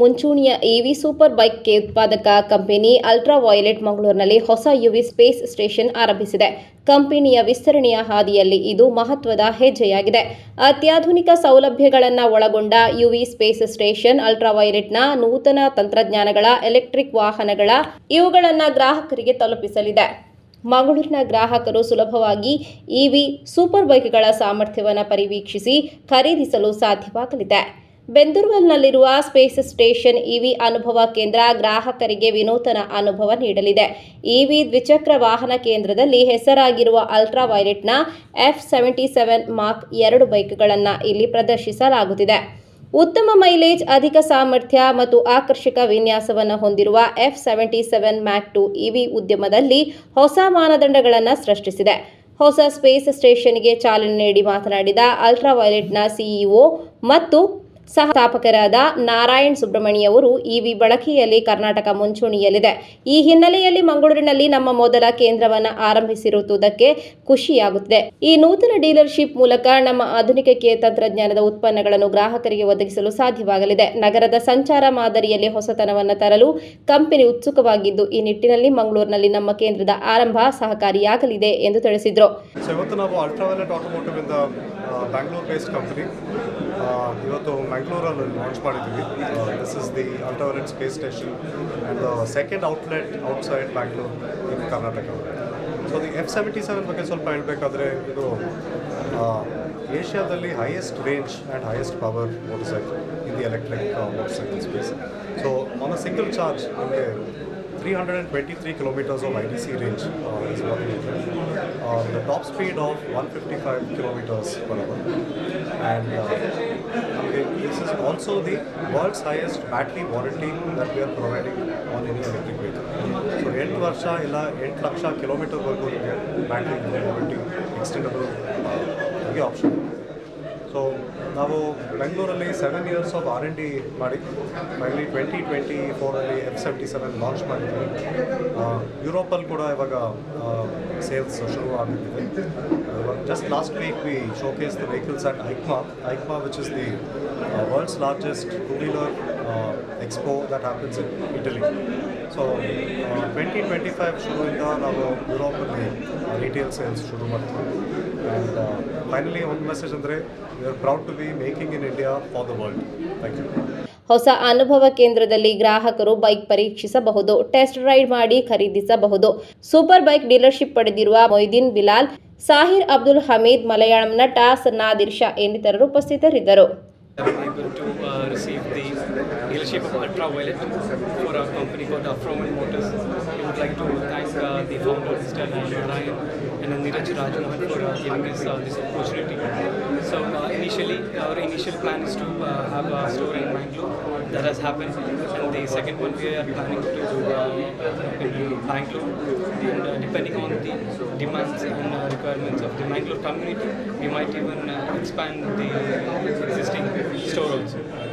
ಮುಂಚೂಣಿಯ EV super bike ಉತ್ಪಾದಕ company Ultraviolette ಮಂಗಳೂರಿನಲ್ಲಿ ಹೊಸ ಯುವಿ ಸ್ಪೇಸ್ ಸ್ಟೇಷನ್ ಆರಂಭಿಸಿದೆ. ಕಂಪನಿಯ ವಿಸ್ತರಣೆಯ ಹಾದಿಯಲ್ಲಿ ಇದು ಮಹತ್ವದ ಹೆಜ್ಜೆಯಾಗಿದೆ. ಅತ್ಯಾಧುನಿಕ ಸೌಲಭ್ಯಗಳನ್ನು ಒಳಗೊಂಡ ಯುವಿ ಸ್ಪೇಸ್ ಸ್ಟೇಷನ್ ಅಲ್ಟ್ರಾ ವೈಲೆಟ್ನ ನೂತನ ತಂತ್ರಜ್ಞಾನಗಳ ಎಲೆಕ್ಟ್ರಿಕ್ ವಾಹನಗಳ, ಇವುಗಳನ್ನು ಗ್ರಾಹಕರಿಗೆ ತಲುಪಿಸಲಿದೆ. ಮಂಗಳೂರಿನ ಗ್ರಾಹಕರು ಸುಲಭವಾಗಿ ಇವಿ ಸೂಪರ್ ಬೈಕ್ಗಳ ಸಾಮರ್ಥ್ಯವನ್ನು ಪರಿವೀಕ್ಷಿಸಿ ಖರೀದಿಸಲು ಸಾಧ್ಯವಾಗಲಿದೆ. ಬೆಂದೂರ್ವೆಲ್ನಲ್ಲಿರುವ ಸ್ಪೇಸ್ ಸ್ಟೇಷನ್ ಇವಿ ಅನುಭವ ಕೇಂದ್ರ ಗ್ರಾಹಕರಿಗೆ ವಿನೂತನ ಅನುಭವ ನೀಡಲಿದೆ. ಇವಿ ದ್ವಿಚಕ್ರ ವಾಹನ ಕೇಂದ್ರದಲ್ಲಿ ಹೆಸರಾಗಿರುವ ಅಲ್ಟ್ರಾ ವೈಲೆಟ್ನ ಎಫ್ ಸೆವೆಂಟಿ ಸೆವೆನ್ ಮಾರ್ಕ್ ಎರಡು ಬೈಕ್ಗಳನ್ನು ಇಲ್ಲಿ ಪ್ರದರ್ಶಿಸಲಾಗುತ್ತಿದೆ. ಉತ್ತಮ ಮೈಲೇಜ್, ಅಧಿಕ ಸಾಮರ್ಥ್ಯ ಮತ್ತು ಆಕರ್ಷಕ ವಿನ್ಯಾಸವನ್ನು ಹೊಂದಿರುವ F seventy seven Mach two EV ಉದ್ಯಮದಲ್ಲಿ ಹೊಸ ಮಾನದಂಡಗಳನ್ನು ಸೃಷ್ಟಿಸಿದೆ. ಹೊಸ ಸ್ಪೇಸ್ ಸ್ಟೇಷನ್ಗೆ ಚಾಲನೆ ನೀಡಿ ಮಾತನಾಡಿದ ಅಲ್ಟ್ರಾ ವೈಲೆಟ್ನ ಸಿಇಒ ಮತ್ತು ಸಹ ಸ್ಥಾಪಕರಾದ ನಾರಾಯಣ್ ಸುಬ್ರಹ್ಮಣ್ಯ ಅವರು ಇವಿ ಬಳಕೆಯಲ್ಲಿ ಕರ್ನಾಟಕ ಮುಂಚೂಣಿಯಲ್ಲಿದೆ. ಈ ಹಿನ್ನೆಲೆಯಲ್ಲಿ ಮಂಗಳೂರಿನಲ್ಲಿ ನಮ್ಮ ಮೊದಲ ಕೇಂದ್ರವನ್ನು ಆರಂಭಿಸಿರುವುದಕ್ಕೆ ಖುಷಿಯಾಗುತ್ತಿದೆ. ಈ ನೂತನ ಡೀಲರ್ಶಿಪ್ ಮೂಲಕ ನಮ್ಮ ಆಧುನಿಕ ತಂತ್ರಜ್ಞಾನದ ಉತ್ಪನ್ನಗಳನ್ನು ಗ್ರಾಹಕರಿಗೆ ಒದಗಿಸಲು ಸಾಧ್ಯವಾಗಲಿದೆ. ನಗರದ ಸಂಚಾರ ಮಾದರಿಯಲ್ಲಿ ಹೊಸತನವನ್ನು ತರಲು ಕಂಪನಿ ಉತ್ಸುಕವಾಗಿದ್ದು, ಈ ನಿಟ್ಟಿನಲ್ಲಿ ಮಂಗಳೂರಿನಲ್ಲಿ ನಮ್ಮ ಕೇಂದ್ರದ ಆರಂಭ ಸಹಕಾರಿಯಾಗಲಿದೆ ಎಂದು ತಿಳಿಸಿದರು. ಇವತ್ತು ನಾವು ಅಲ್ಟ್ರಾವೈಲೆಟ್ ಆಟೋಮೋಟಿವ್ ಇಂದ ಬ್ಯಾಂಗ್ಳೂರ್ ಬೇಸ್ಡ್ ಕಂಪನಿ ಇವತ್ತು ಮ್ಯಾಂಗ್ಳೂರಲ್ಲಿ ಲಾಂಚ್ ಮಾಡಿದ್ದೀವಿ this is the Ultraviolette space station and the second outlet outside Bangalore in Karnataka so the F seventy seven ಬಗ್ಗೆ ಸ್ವಲ್ಪ ಹೇಳಬೇಕಾದ್ರೆ ಇದು ಏಷ್ಯಾದಲ್ಲಿ highest range and highest power motorcycle in the electric motorcycle space so on a single charge ನಿಮಗೆ 323 kilometers of IDC range uh, is what we get. Uh, the top speed of 155 kilometers per hour. And uh, okay, this is also the world's highest battery warranty that we are providing on any electric vehicle. So, ಎಂಟು ವರ್ಷ ಇಲ್ಲ, ಎಂಟು ಲಕ್ಷ ಕಿಲೋಮೀಟರ್ವರೆಗೂ ನಿಮಗೆ battery warranty extendable ನಿಮಗೆ option so ನಾವು ಬೆಂಗಳೂರಲ್ಲಿ seven years of R N D ಮಾಡಿ ಫೈನಲಿ ಟ್ವೆಂಟಿ ಟ್ವೆಂಟಿ ಫೋರಲ್ಲಿ ಎಫ್ ಸೆವೆಂಟಿ ಸೆವೆನ್ ಲಾಂಚ್ ಮಾಡಿದ್ವಿ ಯುರೋಪಲ್ಲಿ ಕೂಡ ಇವಾಗ ಸೇಲ್ಸ್ ಶುರು ಆಗಿಬಿಟ್ಟಿದೆ. Showcase the vehicles at EICMA EICMA which is the world's largest two wheeler expo that happens in Italy so twenty twenty five ಶುರುವಿಂದ ನಾವು ಯುರೋಪಲ್ಲಿ ರಿಟೇಲ್ ಸೇಲ್ಸ್ ಶುರು ಮಾಡ್ತೀವಿ ಆ್ಯಂಡ್ ಫೈನಲಿ ಒಂದು ಮೆಸೇಜ್ ಅಂದರೆ we proud to be making in India for the world thank you ಹೊಸ ಅನುಭವ ಕೇಂದ್ರದಲ್ಲಿ ಗ್ರಾಹಕರು ಬೈಕ್ ಪರೀಕ್ಷಿಸಬಹುದು, ಟೆಸ್ಟ್ ರೈಡ್ ಮಾಡಿ ಖರೀದಿಸಬಹುದು. ಸೂಪರ್ ಬೈಕ್ ಡೀಲರ್ಶಿಪ್ ಪಡೆದಿರುವ ಮೊಯ್ದೀನ್ ಬಿಲಾಲ್ ಸಾಹಿರ್ ಅಬ್ದುಲ್ ಹಮೀದ್ ಮಲಯಾಳಂ ನಟ ನಾದಿರ್ ಶಾ ಇನ್ನಿತರರು ಉಪಸ್ಥಿತರಿದ್ದರು uh, uh, uh, uh. So uh, initially, our initial plan is to uh, have a store in Bangalore. That has happened, and the second one we are planning to do uh, in Bangalore. And uh, depending on the demands and uh, requirements of the Bangalore community, we might even uh, expand the existing store also.